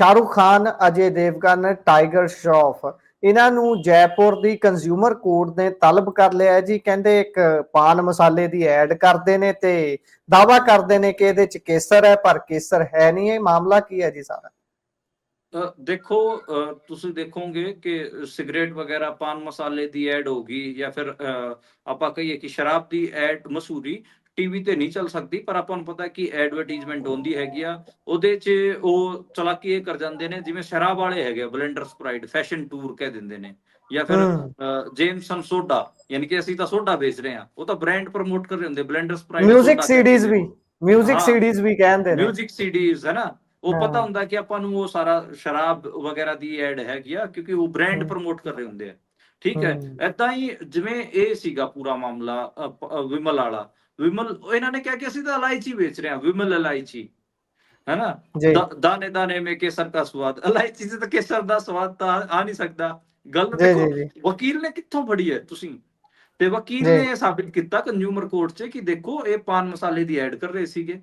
Shahrukh Khan, Ajay Devgan, tiger Shroff. ਇਹਨਾਂ ਨੂੰ ਜੈਪੁਰ ਦੀ consumer court ਨੇ ਤਲਬ ਕਰ ਲਿਆ ਹੈ ਜੀ। ਕਹਿੰਦੇ ਇੱਕ ਪਾਨ ਮਸਾਲੇ ਦੀ ਐਡ ਕਰਦੇ ਨੇ ਤੇ ਦਾਵਾ ਕਰਦੇ ਨੇ ਕਿ ਇਹਦੇ ਚ ਕੇਸਰ ਹੈ, ਪਰ ਕੇਸਰ ਹੈ ਨਹੀਂ ਇਹ ਮਾਮਲਾ ਕੀ ਹੈ ਜੀ ਸਾਰਾ? ਦੇਖੋ ਤੁਸੀਂ ਦੇਖੋਗੇ ਕਿ ਸਿਗਰਟ ਵਗੈਰਾ, ਪਾਨ ਮਸਾਲੇ ਦੀ ਐਡ ਹੋਗੀ ਜਾਂ ਫਿਰ ਆਪਾਂ ਕਹੀਏ ਕਿ ਸ਼ਰਾਬ ਦੀ ਐਡ ਮਸੂਰੀ ਟੀਵੀ ਤੇ ਨਹੀਂ ਚੱਲ ਸਕਦੀ ਪਰ ਆਪਾਂ ਨੂੰ ਪਤਾ ਕਿ ਐਡਵਰਟਾਈਜ਼ਮੈਂਟ ਹੁੰਦੀ ਹੈਗੀ ਆ ਉਹਦੇ 'ਚ ਉਹ ਚਲਾਕੀ ਇਹ ਕਰ ਜਾਂਦੇ ਨੇ ਜਿਵੇਂ ਸ਼ਰਾਬ ਵਾਲੇ ਹੈਗੇ ਬਲੈਂਡਰ ਸਪਰਾਈਟ ਫੈਸ਼ਨ ਟੂਰ ਕਹਿ ਦਿੰਦੇ ਨੇ ਜਾਂ ਫਿਰ। ਜੇਮਸਨ ਸੋਡਾ ਯਾਨੀ ਕਿ ਅਸੀਂ ਤਾਂ ਸੋਡਾ ਵੇਚ ਰਹੇ ਹਾਂ ਉਹ ਤਾਂ ਬ੍ਰਾਂਡ ਪ੍ਰਮੋਟ ਕਰ ਰਹੇ ਹੁੰਦੇ ਬਲੈਂਡਰ ਸਪਰਾਈਟ ਮਿਊਜ਼ਿਕ ਸੀਡੀਜ਼ ਵੀ ਮਿਊਜ਼ਿਕ ਹਾਂ। ਸੀਡੀਜ਼ ਵੀ ਕਹਿੰਦੇ ਨੇ ਮਿਊਜ਼ਿਕ ਸੀਡੀਜ਼ ਹੈ ਨਾ ਉਹ। ਪਤਾ ਹੁੰਦਾ ਕਿ ਆਪਾਂ ਨੂੰ ਉਹ ਸਾਰਾ ਸ਼ਰਾਬ ਵਗੈਰਾ ਦੀ ਐਡ ਹੈਗੀ ਆ ਕਿਉਂਕਿ ਉਹ ਬ੍ਰਾਂਡ। ਪ੍ਰਮੋਟ ਕਰ ਰਹੇ ਹੁੰਦੇ ਆ ਠੀਕ ਹੈ। ਏਦਾਂ ਹੀ ਜਿਵੇਂ ਇਹ ਸੀਗਾ ਪੂਰਾ ਮਾਮਲਾ ਵਿਮਲ ਵਾਲਾ ਵਿਮਲ ਉਹ ਇਹਨਾਂ ਨੇ ਕਿਹਾ ਕਿ ਅਸੀਂ ਤਾਂ ਇਲਾਇਚੀ ਵੇਚ ਰਹੇ ਹਾਂ ਵਿਮਲ ਇਲਾਇਚੀ ਹੈ ਨਾ ਜੀ ਦਾ- ਦਾਣੇ ਦਾਣੇ में केसर का स्वाद ਇਲਾਇਚੀ से ਤਾਂ ਕੇਸਰ ਦਾ ਸਵਾਦ ਤਾਂ ਆ- ਆ ਨਹੀਂ ਸਕਦਾ ਗੱਲ ਜੀ ਦੇਖੋ ਜੀ ਜੀ ਵਕੀਲ ਨੇ ਕਿੱਥੋਂ ਫੜੀ ਹੈ ਤੁਸੀਂ ਤੇ ਵਕੀਲ ਜੀ। ਨੇ ਇਹ ਸਾਬਿਤ ਕੀਤਾ ਕੰਜ਼ਿਊਮਰ ਕੋਰਟ 'ਚ ਕਿ ਦੇਖੋ ਇਹ ਪਾਨ ਮਸਾਲੇ ਦੀ ਐਡ ਕਰ ਰਹੇ ਸੀਗੇ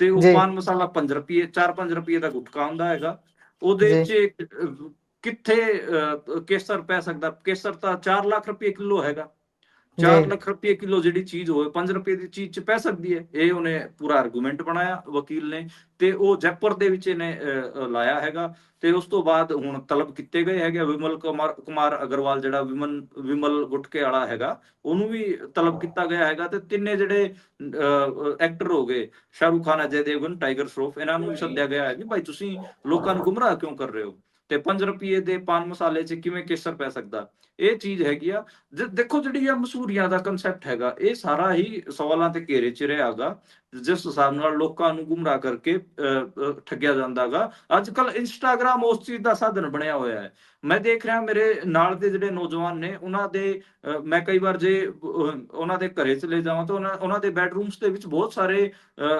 ਤੇ ਉਹ ਜੀ। ਪਾਨ ਮਸਾਲਾ 5 ਰੁਪਏ 4-5 ਰੁਪਏ ਦਾ ਗੁਟਕਾ ਹੁੰਦਾ ਹੈਗਾ ਉਹਦੇ 'ਚ ਅਹ, ਕਿੱਥੇ ਅਹ, ਕੇਸਰ ਪੈ ਸਕਦਾ ਕੇਸਰ ਤਾਂ 4 ਲੱਖ ਰੁਪਏ ਕਿਲੋ ਹੈਗਾ 4 ਜੀ। ਲੱਖ ਰੁਪਏ ਕਿਲੋ ਜਿਹੜੀ ਚੀਜ਼ ਹੋਵੇ 5 ਰੁਪਏ ਦੀ ਚੀਜ਼ 'ਚ ਪੈ ਸਕਦੀ ਹੈ ਇਹ ਉਹਨੇ ਪੂਰਾ ਆਰਗੂਮੈਂਟ ਬਣਾਇਆ ਵਕੀਲ ਨੇ ਤੇ ਉਹ ਜੈਪੁਰ ਦੇ ਵਿੱਚ ਇਹਨੇ ਲਾਇਆ ਹੈਗਾ ਤੇ ਉਸ ਤੋਂ ਬਾਅਦ ਹੁਣ ਤਲਬ ਕੀਤੇ ਗਏ ਹੈਗੇ ਵਿਮਲ ਕੁਮਾਰ ਕੁਮਾਰ ਅਗਰਵਾਲ ਜਿਹੜਾ ਵਿਮਨ ਵਿਮਲ ਗੁਟਕੇ ਵਾਲਾ ਹੈਗਾ ਉਹਨੂੰ ਵੀ ਤਲਬ ਕੀਤਾ ਗਿਆ ਹੈਗਾ ਤੇ ਤਿੰਨੇ ਜਿਹੜੇ ਐਕਟਰ ਹੋ ਗਏ ਸ਼ਾਹਰੁਖ ਖਾਨ ਅਜੇ ਦੇਵਗਨ ਟਾਈਗਰ ਸ਼ਰੋਫ ਇਹਨਾਂ ਨੂੰ ਵੀ ਸੱਦਿਆ ਗਿਆ ਹੈ ਕਿ ਭਾਈ ਤੁਸੀਂ ਲੋਕਾਂ ਨੂੰ ਗੁੰਮਰਾਹ ਕਿਉਂ ਕਰ ਰਹੇ ਹੋ ਤੇ 5 ਰੁਪਏ ਦੇ ਪਾਨ ਮਸਾਲੇ 'ਚ ਕਿਵੇਂ ਕੇਸਰ ਪੈ ਸਕਦਾ? ਇਹ ਚੀਜ਼ ਹੈਗੀ ਆ। ਦੇਖੋ ਜਿਹੜੀ ਆ ਮਸ਼ਹੂਰੀਆਂ ਦਾ ਕਨਸੈਪਟ ਹੈਗਾ, ਇਹ ਸਾਰਾ ਹੀ ਸਵਾਲਾਂ ਤੇ ਘੇਰੇ 'ਚ ਰਿਹਾਗਾ, ਜਿਸ ਹਿਸਾਬ ਨਾਲ ਲੋਕਾਂ ਨੂੰ ਗੁੰਮਰਾਹ ਕਰਕੇ ਠੱਗਿਆ ਜਾਂਦਾਗਾ। ਅੱਜ ਕੱਲ ਇੰਸਟਾਗ੍ਰam ਉਸ ਚੀਜ਼ ਦਾ ਸਾਧਨ ਬਣਿਆ ਹੋਇਆ ਹੈ। ਮੈਂ ਦੇਖ ਰਿਹਾ ਮੇਰੇ ਨਾਲ ਦੇ ਜਿਹੜੇ ਨੌਜਵਾਨ ਨੇ, ਉਹਨਾਂ ਦੇ ਮੈਂ ਕਈ ਵਾਰ ਜੇ ਉਹਨਾਂ ਦੇ ਘਰੇ ਚਲੇ ਜਾਵਾਂ ਤਾਂ ਉਹਨਾਂ ਉਹਨਾਂ ਦੇ ਬੈਡਰੂਮਸ ਦੇ ਵਿੱਚ ਬਹੁਤ ਸਾਰੇ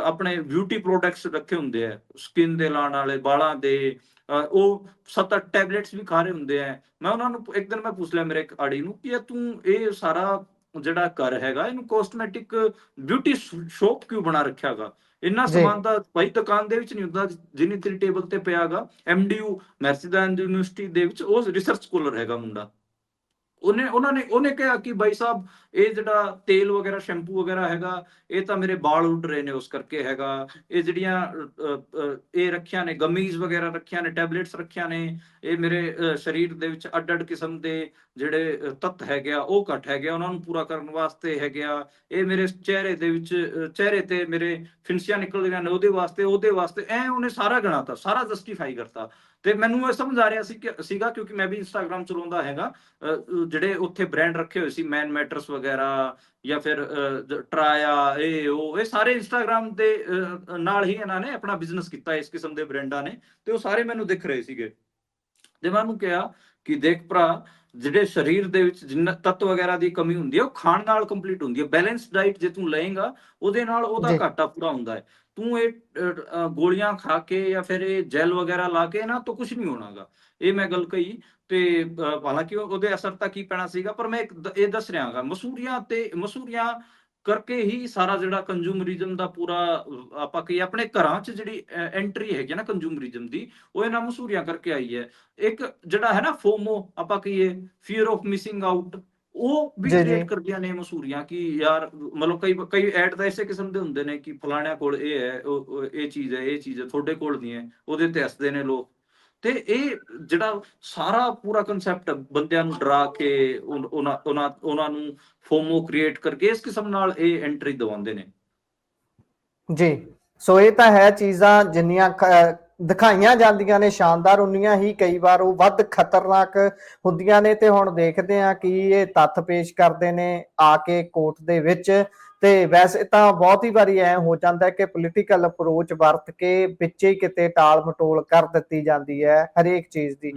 ਆਪਣੇ ਬਿਊਟੀ ਪ੍ਰੋਡਕਟਸ ਰੱਖੇ ਹੁੰਦੇ ਆ। ਸਕਿਨ ਦੇ ਲਾਉਣ ਵਾਲੇ, ਵਾਲਾਂ ਦੇ ਉਹ ਸੱਤ ਅੱਠ ਟੈਬਲੇਟਸ ਵੀ ਖਾ ਰਹੇ ਹੁੰਦੇ ਆ। ਮੈਂ ਉਹਨਾਂ ਨੂੰ ਇੱਕ ਦਿਨ ਮੈਂ ਪੁੱਛ ਲਿਆ ਮੇਰੇ ਇੱਕ ਆੜੀ ਨੂੰ ਕਿ ਇਹ ਤੂੰ ਇਹ ਸਾਰਾ ਜਿਹੜਾ ਘਰ ਹੈਗਾ ਇਹਨੂੰ ਕਾਸਮੈਟਿਕ ਬਿਊਟੀ ਸ਼ੌਪ ਕਿਉਂ ਬਣਾ ਰੱਖਿਆਗਾ ਇੰਨਾ। ਸਮਾਨ ਤਾਂ ਭਾਈ ਦੁਕਾਨ ਦੇ ਵਿੱਚ ਨਹੀਂ ਹੁੰਦਾ ਜਿੰਨੀ ਤੇਰੀ ਟੇਬਲ ਤੇ ਪਿਆਗਾ ਐਮਡੀਯੂ ਮੈਰਸੀਡੈਂਸ ਯੂਨੀਵਰਸਿਟੀ ਦੇ ਵਿੱਚ ਉਹ ਰਿਸਰਚ ਸਕੋਲਰ ਹੈਗਾ ਮੁੰਡਾ। ਉਹਨੇ ਉਹਨਾਂ ਨੇ ਉਹਨੇ ਕਿਹਾ ਕਿ ਭਾਈ ਸਾਹਿਬ ਇਹ ਜਿਹੜਾ ਤੇਲ ਵਗੈਰਾ ਸ਼ੈਂਪੂ ਵਗੈਰਾ ਹੈਗਾ ਇਹ ਤਾਂ ਮੇਰੇ ਵਾਲ ਉੱਡ ਰਹੇ ਨੇ ਉਸ ਕਰਕੇ ਹੈਗਾ। ਇਹ ਜਿਹੜੀਆਂ ਇਹ ਰੱਖਿਆ ਨੇ ਗਮੀਜ਼ ਵਗੈਰਾ ਰੱਖਿਆ ਨੇ ਟੈਬਲੇਟਸ ਰੱਖਿਆ ਨੇ ਇਹ ਮੇਰੇ ਸਰੀਰ ਦੇ ਵਿੱਚ ਅੱਡ-ਅੱਡ ਕਿਸਮ ਦੇ ਜਿਹੜੇ ਤੱਤ ਹੈਗੇ ਆ ਉਹ ਘਟ ਹੈਗੇ ਆ, ਉਹਨਾਂ ਨੂੰ ਪੂਰਾ ਕਰਨ ਵਾਸਤੇ ਹੈਗੇ ਆ। ਇਹ ਮੇਰੇ ਚਿਹਰੇ ਦੇ ਵਿੱਚ ਅ, ਚਿਹਰੇ ਤੇ ਮੇਰੇ ਫਿੰਸੀਆਂ ਨਿਕਲ ਰਹੀਆਂ ਨੇ ਉਹਦੇ ਵਾਸਤੇ ਉਹਦੇ ਵਾਸਤੇ ਐ ਉਹਨੇ ਸਾਰਾ ਗਣਾਤਾ ਸਾਰਾ ਜਸਟੀਫਾਈ ਕਰਤਾ। ਤੇ ਮੈਨੂੰ ਇਹ ਸਮਝ ਆ ਰਿਹਾ ਸੀ ਕਿ ਸੀਗਾ ਕਿਉਂਕਿ ਮੈਂ ਵੀ ਇੰਸਟਾਗ੍ਰam ਚਲਾਉਂਦਾ ਹੈਗਾ ਜਿਹੜੇ ਉੱਥੇ ਬ੍ਰਾਂਡ ਰੱਖੇ ਹੋਏ ਸੀ ਮੈਨ ਮੈਟਰਸ ਵਗੈਰਾ ਜਾਂ ਫਿਰ ਟਰਾਇਆ ਇਹ ਉਹ ਇਹ ਸਾਰੇ ਇੰਸਟਾਗ੍ਰam ਦੇ ਨਾਲ ਹੀ ਇਹਨਾਂ ਨੇ ਆਪਣਾ ਬਿਜ਼ਨਸ ਕੀਤਾ ਇਸ ਕਿਸਮ ਦੇ ਬ੍ਰਾਂਡਾਂ ਨੇ ਤੇ ਉਹ ਸਾਰੇ ਮੈਨੂੰ ਦਿਖ ਰਹੇ ਸੀਗੇ। ਤੇ ਮੈਂ ਉਹਨੂੰ ਕਿਹਾ ਕਿ ਦੇਖ ਭਰਾ ਜਿਹੜੇ ਸਰੀਰ ਦੇ ਵਿੱਚ ਜਿੰਨਾ ਤੱਤ ਵਗੈਰਾ ਦੀ ਕਮੀ ਹੁੰਦੀ ਹੈ ਉਹ ਖਾਣ ਨਾਲ ਕੰਪਲੀਟ ਹੁੰਦੀ ਹੈ। ਬੈਲੈਂਸ ਡਾਈਟ ਜੇ ਤੂੰ ਲਏਗਾ ਉਹਦੇ ਨਾਲ ਉਹਦਾ। ਘਾਟਾ ਪੂਰਾ ਹੁੰਦਾ ਹੈ। ਤੂੰ ਇਹ ਗੋਲੀਆਂ ਖਾ ਕੇ ਜਾਂ ਫਿਰ ਇਹ ਜੈਲ ਵਗੈਰਾ ਲਾ ਕੇ ਨਾ ਤਾਂ ਕੁਝ ਨਹੀਂ ਹੋਣਾਗਾ। ਇਹ ਮੈਂ ਗੱਲ ਕਹੀ ਤੇ ਹਾਲਾਂਕਿ ਉਹ- ਉਹਦੇ ਅਸਰ ਤਾਂ ਕੀ ਪੈਣਾ ਸੀਗਾ ਪਰ ਮੈਂ ਇਹ ਦੱਸ ਰਿਹਾਗਾ ਮਸੂਰੀਆਂ ਤੇ ਮਸੂਰੀਆਂ ਕਰਕੇ ਹੀ ਸਾਰਾ ਜਿਹੜਾ ਕੰਜ਼ੂਮਰਿਜ਼ਮ ਦਾ ਪੂਰਾ ਆਪਾਂ ਕਹੀ ਆਪਣੇ ਘਰਾਂ 'ਚ ਜਿਹੜੀ ਐਂਟਰੀ ਹੈਗੀ ਨਾ ਕੰਜ਼ੂਮਰਿਜ਼ਮ ਦੀ ਉਹ ਇਹਨਾਂ ਮਸੂਰੀਆਂ ਕਰਕੇ ਆਈ ਹੈ ਇੱਕ ਜਿਹੜਾ ਹੈ ਨਾ ਫੋਮੋ ਆਪਾਂ ਕਹੀਏ ਫੀਅਰ ਆਫ ਮਿਸਿੰਗ ਆਊਟ ਉਹ ਵੀ। ਕ੍ਰੀਏਟ ਕਰਦੀਆਂ ਨੇ ਮਸੂਰੀਆਂ ਕਿ ਯਾਰ ਮਤਲਬ ਕਈ ਕਈ ਐਡ ਤਾਂ ਇਸੇ ਕਿਸਮ ਦੇ ਹੁੰਦੇ ਨੇ ਕਿ ਫਲਾਣਿਆਂ ਕੋਲ ਇਹ ਹੈ ਉਹ ਉਹ ਇਹ ਚੀਜ਼ ਹੈ ਇਹ ਚੀਜ਼ ਹੈ ਤੁਹਾਡੇ ਕੋਲ ਨਹੀਂ ਹੈ ਉਹਦੇ ਤੇ ਹੱਸਦੇ ਨੇ ਲੋਕ ਤੇ ਇਹ ਜਿਹੜਾ ਸਾਰਾ ਪੂਰਾ ਕਨਸੈਪਟ ਬੰਦਿਆਂ ਨੂੰ ਡਰਾ ਕੇ ਉਹਨਾਂ ਉਹਨਾਂ ਉਹਨਾਂ ਨੂੰ ਫੋਮੋ ਕ੍ਰੀਏਟ ਕਰਕੇ ਇਸ ਕਿਸਮ ਨਾਲ ਇਹ ਐਂਟਰੀ ਦਵਾਉਂਦੇ ਨੇ। ਜੀ। ਸੋ ਇਹ ਤਾਂ ਹੈ ਚੀਜ਼ਾਂ ਜਿੰਨੀਆਂ ਦਿਖਾਈਆਂ ਜਾਂਦੀਆਂ ਨੇ, ਸ਼ਾਨਦਾਰ ਉਨੀਆਂ ਹੀ ਕਈ ਵਾਰ ਉਹ ਵੱਧ ਖਤਰਨਾਕ ਹੁੰਦੀਆਂ ਨੇ ਤੇ ਹੁਣ ਦੇਖਦੇ ਆ ਕਿ ਇਹ ਤੱਥ ਪੇਸ਼ ਕਰਦੇ ਨੇ ਆ ਕੇ ਕੋਰਟ ਦੇ ਵਿੱਚ। ਤੇ ਵੈਸੇ ਤਾਂ ਬਹੁਤ ਹੀ ਵਾਰੀ ਐ ਹੋ ਜਾਂਦਾ ਕਿ ਪੋਲੀਟੀਕਲ ਅਪਰੋਚ ਵਰਤ ਕੇ ਵਿੱਚੇ ਹੀ ਕਿਤੇ ਟਾਲ ਮਟੋਲ ਕਰ ਦਿੱਤੀ ਜਾਂਦੀ ਹੈ ਹਰੇਕ ਚੀਜ਼ ਦੀ।